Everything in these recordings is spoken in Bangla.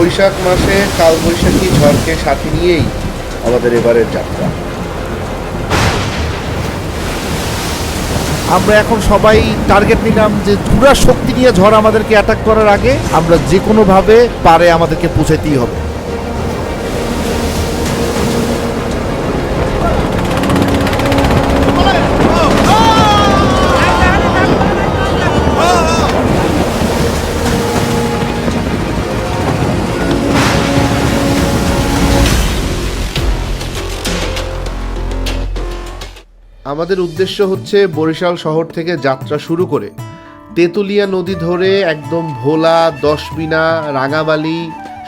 বৈশাখ মাসে কাল বৈশাখী ঝড়কে সাথে নিয়েই আমাদের এবারের যাত্রা। আমরা এখন সবাই টার্গেট নিলাম যে পুরা শক্তি নিয়ে ঝড় আমাদেরকে অ্যাটাক করার আগে আমরা যে কোনোভাবে পারে আমাদেরকে পৌঁছাইতেই হবে। আমাদের উদ্দেশ্য হচ্ছে বরিশাল শহর থেকে যাত্রা শুরু করে। তেঁতুলিয়া নদী ধরে একদম ভোলা, দশমিনা রাঙাবালি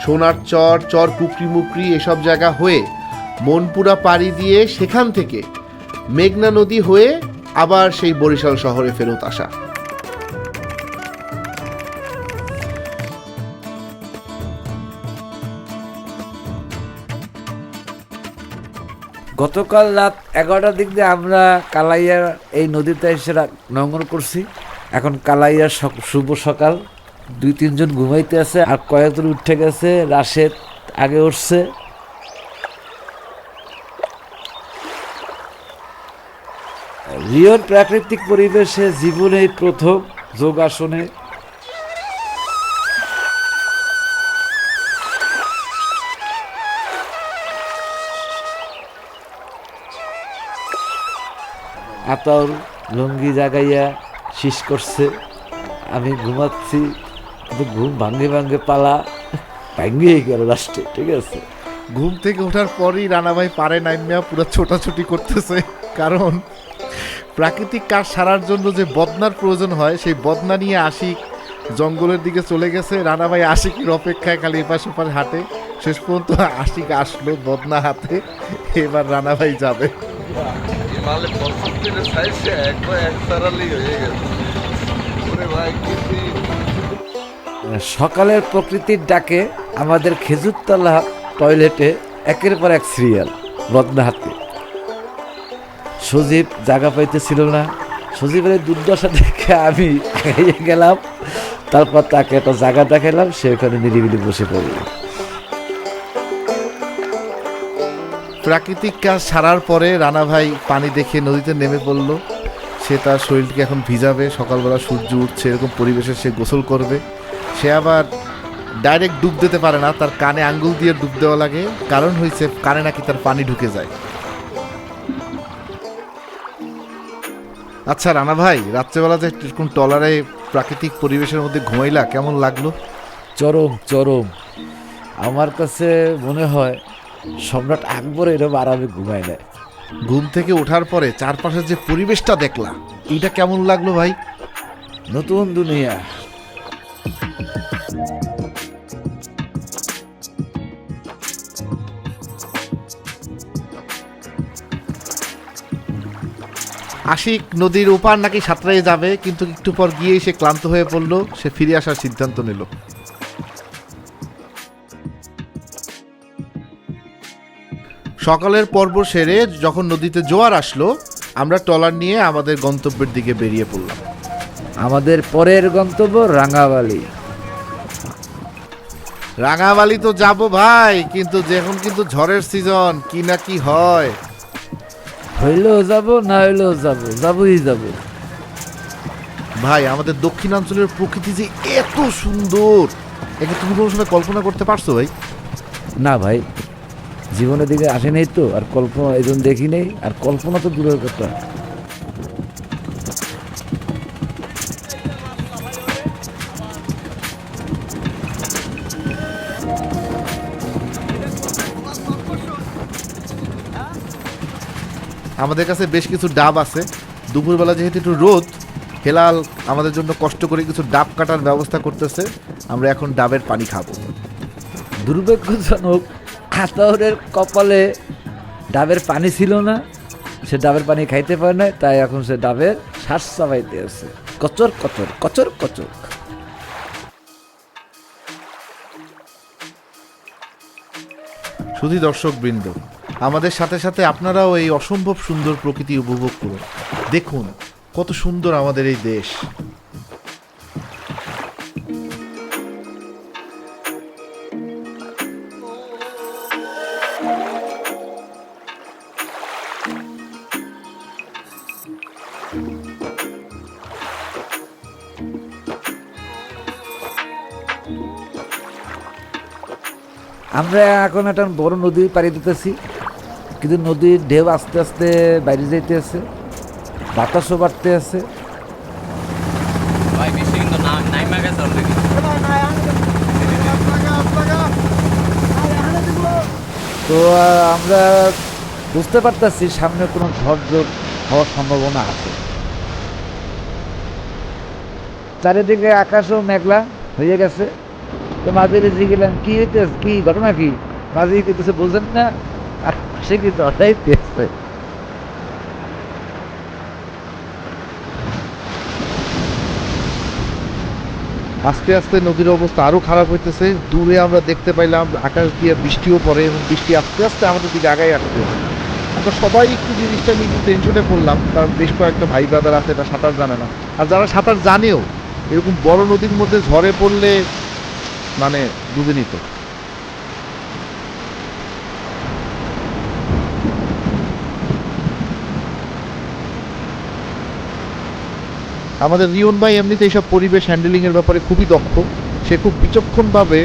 সোনার চর চর কুকরি মুকরি এসব জায়গা হয়ে মনপুরা পাড়ি দিয়ে সেখান থেকে মেঘনা নদী হয়ে আবার সেই বরিশাল শহরে ফেরত আসা। গতকাল রাত এগারোটার দিক দিয়ে আমরা কালাইয়ার এই নদীতে এসে রা- নোঙ্গর করছি। এখন কালাইয়ার শুভ সকাল। দুই, তিনজন ঘুমাইতে আছে আর কয়েকজন উঠে গেছে, রাশেদ আগে উঠছে। রিওর প্রাকৃতিক পরিবেশে জীবনে প্রথম যোগাসনে আতর লুঙ্গি জাগাইয়া শীষ করছে। আমি ঘুমাচ্ছি, কিন্তু ঘুম ভাঙ্গে ভাঙ্গে পালা। ভাঙ্গিয়ে গেল লাস্টে ঠিক আছে? ঘুম থেকে ওঠার পরই রানাভাই পারে নাইমিয়া পুরো ছোটাছুটি করতেছে। কারণ প্রাকৃতিক কাজ সারার জন্য যে বদনার প্রয়োজন হয়, সেই বদনা নিয়ে আশিক জঙ্গলের দিকে চলে গেছে। রানাভাই আশিকের অপেক্ষায় খালি এপাশ ওপাশ হাঁটে। শেষ পর্যন্ত আশিক আসলো বদনা হাতে, এবার রানাভাই যাবে। সকালের প্রকৃতির ডাকে আমাদের খেজুরতলা টয়লেটে একের পর এক সিরিয়াল বদনা হাতে সজীব জায়গা পাইতেছিল না। সজীবের দুর্দশা দেখে আমি গেলাম, তারপর তাকে একটা জায়গা দেখালাম সে ওখানে নিরিবিলি বসে পড়ল। প্রাকৃতিক কাজ সারার পরে রানা ভাই পানি দেখে নদীতে নেমে পড়ল। সে তার শরীরকে এখন ভিজাবে, সকালবেলা সূর্য উঠছে, এরকম পরিবেশে সে গোসল করবে। সে আবার ডাইরেক্ট ডুব দিতে পারে না, তার কানে আঙ্গুল দিয়ে ডুব দেওয়া লাগে। কারণ হয়েছে কানে নাকি তার পানি ঢুকে যায়। আচ্ছা রানা ভাই, রাত্রেবেলা যে এরকম টলারে প্রাকৃতিক পরিবেশের মধ্যে ঘুমাইলা, কেমন লাগল? চরম চরম। আমার কাছে মনে হয় সম্রাট আকবর এরকম আরামে ঘুমায় নেয় ঘুম থেকে ওঠার পরে চারপাশের যে পরিবেশটা দেখলাম এটা কেমন লাগল ভাই? নতুন দুনিয়া। আশিক নদীর ওপার নাকি সাঁতরাই যাবে কিন্তু একটু পর গিয়েই সে ক্লান্ত হয়ে পড়ল সে ফিরে আসার সিদ্ধান্ত নিল। সকালের পর্ব সেরে যখন নদীতে জোয়ার আসলো আমরা ট্রলার নিয়ে আমাদের গন্তব্যের দিকে বেরিয়ে পড়লাম। আমাদের পরের গন্তব্য রাঙাবালি। রাঙাবালি তো যাব ভাই কিন্তু যখন কিন্তু ঝড়ের সিজন কি না কি হয়। হইলেও যাব না হইলেও যাব যাবই যাব। ভাই আমাদের দক্ষিণাঞ্চলের প্রকৃতি যে এত সুন্দর একে তুমি কোনো সময় কল্পনা করতে পারছ ভাই? না ভাই জীবনের দিকে আসে নেই তো আর কল্পনা এই জন্য দেখি নেই আর কল্পনা তো দূরের কথা। আমাদের কাছে বেশ কিছু ডাব আছে। দুপুরবেলা যেহেতু একটু রোদ হেলাল আমাদের জন্য কষ্ট করে কিছু ডাব কাটার ব্যবস্থা করতেছে। আমরা এখন ডাবের পানি খাব। দুর্ভাগ্যজনক আতরের কপালে ডাবের পানি ছিল না, সে ডাবের পানি খাইতে পারে না তাই এখন সে ডাবের শ্বাস চাবাইতে আছে। কচর কচর কচর কচর। শুধু দর্শক বৃন্দ আমাদের সাথে সাথে আপনারাও এই অসম্ভব সুন্দর প্রকৃতি উপভোগ করুন। দেখুন কত সুন্দর আমাদের এই দেশ। আমরা এখন একটা বড় নদী পাড়ি দিতেছি কিন্তু নদীর ঢেউ আস্তে আস্তে বাইরে যাইতে আছে বাতাসও বাড়তে আছে তো আমরা বুঝতে পারতেছি সামনে কোনো ঝড় হওয়ার সম্ভাবনা আছে। চারিদিকে আকাশও মেঘলা হয়ে গেছে। তো মাঝে রেজে গেলাম কি হইতে কি ঘটনা কি? মাঝে কিছু বুঝেন না, আর সে কিন্তু ওটাই পেয়েছে আস্তে আস্তে নদীর অবস্থা আরও খারাপ হইতেছে। দূরে আমরা দেখতে পাইলাম আকাশ দিয়ে বৃষ্টিও পড়ে এবং বৃষ্টি আস্তে আস্তে আমাদের দিকে আগাই আসছে। আমরা সবাই একটু জিনিসটা নিয়ে একটু টেনশনে পড়লাম, কারণ বেশ কয়েকটা ভাই ব্রাদার আছে, এটা সাঁতার জানে না। আর যারা সাঁতার জানেও, এরকম বড় নদীর মধ্যে ঝড়ে পড়লে মানে ডুবে নিত আমাদের রিয়ন ভাই এমনিতে এইসব পরিবেশ হ্যান্ডেলিংয়ের ব্যাপারে খুবই দক্ষ। সে খুব বিচক্ষণভাবে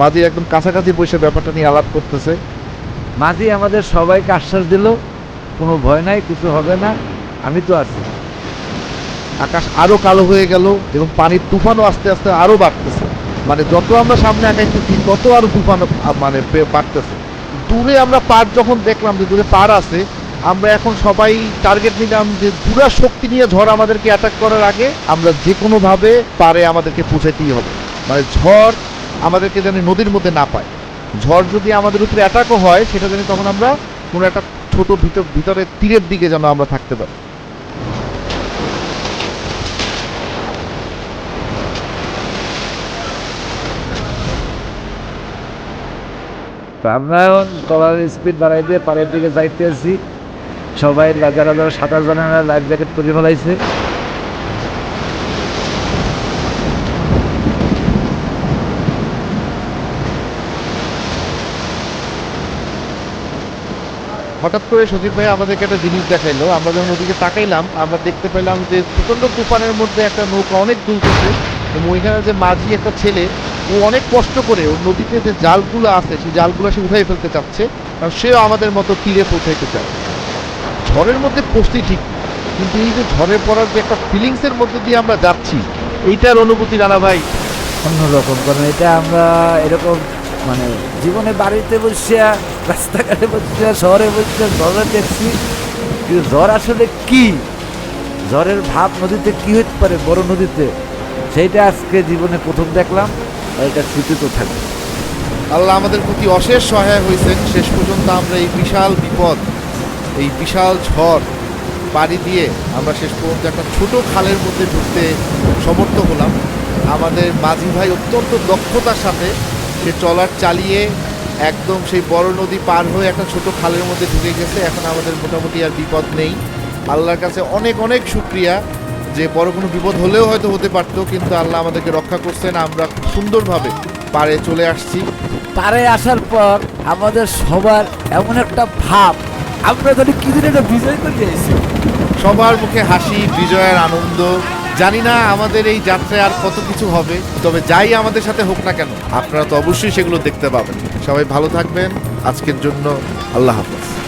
মাঝে একদম কাছাকাছি বসে ব্যাপারটা নিয়ে আলাপ করতেছে। মাঝি আমাদের সবাইকে আশ্বাস দিল কোনো ভয় নাই কিছু হবে না আমি তো আছি। আকাশ আরও কালো হয়ে গেল এবং পানির তুফানও আস্তে আস্তে আরও বাড়তেছে। মানে যত আমরা সামনে আগাইতেছি তত আরও তুফান মানে বাড়তেছে। দূরে আমরা পার যখন দেখলাম যে দূরে পার আছে, আমরা এখন সবাই টার্গেট নিলাম যে পুরা শক্তি নিয়ে ঝড় আমাদেরকে অ্যাটাক করার আগে আমরা যে কোনোভাবে পারে আমাদেরকে পৌঁছাতেই হবে। মানে ঝড় আমাদেরকে যেন নদীর মধ্যে না পায়। ঝড় যদি আমাদের উপরে অ্যাটাকও হয়, সেটা যেন তখন আমরা কোনো একটা ছোট ভিতর ভিতরে তীরের দিকে যেন আমরা থাকতে পারি। তো আমরা এখন তলার স্পিড বাড়াই দিয়ে পাড়ের দিকে যাইতে আছি। সবাই যারা যারা সাঁতার জানে না লাইফ জ্যাকেট করে ফেলাইছে। হঠাৎ করে সজীব ভাই আমাদেরকে একটা জিনিস দেখাইলো। আমরা যখন ওদিকে তাকাইলাম, আমরা দেখতে পেলাম যে প্রচণ্ড তুফানের মধ্যে একটা নৌকা অনেক দুলতেছে এবং ওইখানে যে মাঝি একটা ছেলে ও অনেক কষ্ট করে ও নদীতে যে জালগুলো আছে, সেই জালগুলো সে উঠাই ফেলতে চাচ্ছে, কারণ সেও আমাদের মতো তীরে পৌঁছাইতে চায়। ঝড়ের মধ্যে পড়তেই ঠিক, কিন্তু এই যে ঝড়ে পড়ার যে একটা ফিলিংসের মধ্যে দিয়ে আমরা যাচ্ছি, এইটার অনুভূতি রানা ভাই? অন্যরকম কারণ এটা আমরা এরকম মানে জীবনে বাড়িতে বসিয়া রাস্তাঘাটে বসিয়া শহরে বসিয়া ঝড়ে দেখছি কিন্তু ঝড় আসলে কি? ঝড়ের ভাব নদীতে কি হতে পারে, বড় নদীতে? সেইটা আজকে জীবনে প্রথম দেখলাম। এটা স্মৃতিতে থাকবে আল্লাহ আমাদের প্রতি অশেষ সহায় হয়েছেন। শেষ পর্যন্ত আমরা এই বিশাল বিপদ, এই বিশাল ঝড় পাড়ি দিয়ে আমরা শেষ পর্যন্ত একটা ছোট খালের মধ্যে ঢুকতে সমর্থ হলাম। আমাদের মাঝি ভাই অত্যন্ত দক্ষতার সাথে সে ট্রলার চালিয়ে একদম সেই বড় নদী পার হয়ে একটা ছোট খালের মধ্যে ঢুকে গেছে। এখন আমাদের মোটামুটি আর বিপদ নেই। আল্লাহর কাছে অনেক অনেক শুক্রিয়া। যে বড় কোনো বিপদ হলেও হয়তো হতে পারতো কিন্তু আল্লাহ আমাদেরকে রক্ষা করছেন। আমরা খুব সুন্দরভাবে পারে চলে আসছি। পারে আসার পর আমাদের সবার এমন একটা ভাব আমরা যদি কি দিন এটা বিজয় করে এসেছি সবার মুখে হাসি বিজয়ের আনন্দ। জানি না আমাদের এই যাত্রায় আর কত কিছু হবে তবে যাই আমাদের সাথে হোক না কেন আপনারা তো অবশ্যই সেগুলো দেখতে পাবেন। সবাই ভালো থাকবেন। আজকের জন্য আল্লাহ হাফেজ।